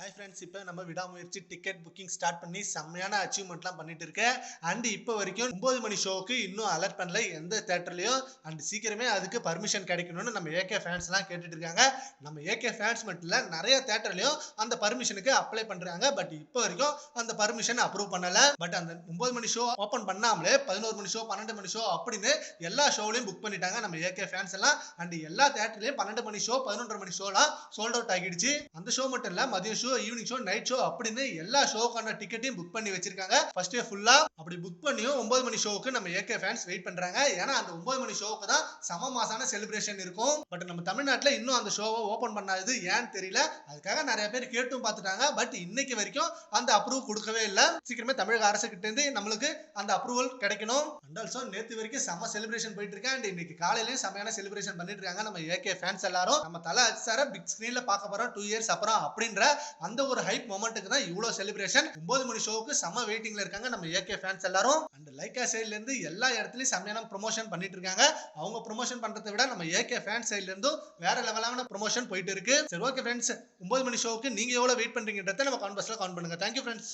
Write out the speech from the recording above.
Hi friends இப்போ நம்ம விடாமுயற்சி டிக்கெட் புக்கிங் ஸ்டார்ட் பண்ணி செம்மையான அச்சீவ்மெண்ட்லாம் பண்ணிட்டு இருக்கேன் அண்ட் இப்போ வரைக்கும் ஒன்பது மணி ஷோவுக்கு இன்னும் அலர்ட் பண்ணல எந்த தேட்டர்லையும் அண்ட் சீக்கிரமே அதுக்கு பர்மிஷன் கிடைக்கணும்னு நம்ம ஏகே ஃபேன்ஸ்லாம் கேட்டுட்டு இருக்காங்க. நம்ம ஏகே ஃபேன்ஸ் மட்டும் இல்லை நிறைய தேட்டர்லையும் அந்த பர்மிஷனுக்கு அப்ளை பண்ணுறாங்க பட் இப்போ வரைக்கும் அந்த பர்மிஷன் அப்ரூவ் பண்ணலை. பட் அந்த ஒன்பது மணி ஷோ ஓப்பன் பண்ணாமலே பதினோரு மணி ஷோ பன்னெண்டு மணி ஷோ அப்படின்னு எல்லா ஷோலையும் புக் பண்ணிட்டாங்க நம்ம ஏகே ஃபேன்ஸ் எல்லாம். அண்ட் எல்லா தேட்டர்லையும் பன்னெண்டு மணி ஷோ பதினொன்றரை மணி ஷோலாம் சோல்ட் அவுட் ஆகிடுச்சு. அந்த ஷோ மட்டும் இல்லை மதியம் show evening show night show அப்படின்னு எல்லா ஷோக்கான டிக்கெட்டையும் புக் பண்ணி வச்சிருக்காங்க. ஃபர்ஸ்ட் டே ஃபுல்லா அப்படி புக் பண்ணியும் ஒன்பது மணி ஷோவுக்கு நம்ம ஏகே ஃபேன்ஸ் வெயிட் பண்றாங்க. ஏன்னா அந்த ஒன்பது மணி ஷோவுக்கு தான் சம மாசான செலிப்ரேஷன் இருக்கும். பட் நம்ம தமிழ்நாட்டில் இன்னும் அந்த ஷோவை ஓபன் பண்ணாது ஏன்னு தெரியல. அதுக்காக நிறைய பேர் கேட்டும் பார்த்துட்டாங்க. பட் இன்னைக்கு வரைக்கும் அந்த அப்ரூவ் கொடுக்கவே இல்லை. சீக்கிரமே தமிழக அரசு கிட்ட இருந்து நம்மளுக்கு அந்த அப்ரூவல் கிடைக்கணும். அண்ட் ஆல்சோ நேத்து வரைக்கும் செம செலிப்ரேஷன் போயிட்டு இருக்கேன் அண்ட் இன்னைக்கு காலையிலயும் செம்மையான செலிப்ரேஷன் பண்ணிட்டு இருக்காங்க நம்ம ஏகே ஃபேன்ஸ் எல்லாரும். நம்ம தலை சார பிக் ஸ்கிரீன்ல பார்க்க போறோம். டூ இயர்ஸ் அப்புறம் அப்படின்ற அந்த ஒரு ஹைப் மொமெண்ட்டுக்கு தான் இவ்வளோ செலிப்ரேஷன் ஒன்பது மணி ஷோவுக்கு செம்ம வெயிட்டிங்ல இருக்காங்க நம்ம ஏகே ஃபேன்ஸ் எல்லாரும். அண்ட் லைக்கா சைட்ல இருந்து எல்லா இடத்துலயும் செம்மையான ப்ரொமோஷன் பண்ணிட்டு இருக்காங்க. அவங்க ப்ரொமோஷன் பண்றதை விட நம்ம ஏகே ஃபேன்ஸ் சைட்ல இருந்தும் வேற லெவலான ப்ரொமோஷன் போயிட்டு இருக்கு. சரி ஓகே ஃப்ரெண்ட்ஸ் ஒன்பது மணி ஷோவுக்கு நீங்க எவ்வளவு வெயிட் பண்றீங்கன்றத நம்ம கான்பர்ஸ்ல கவுண்ட் பண்ணுங்க. Thank you friends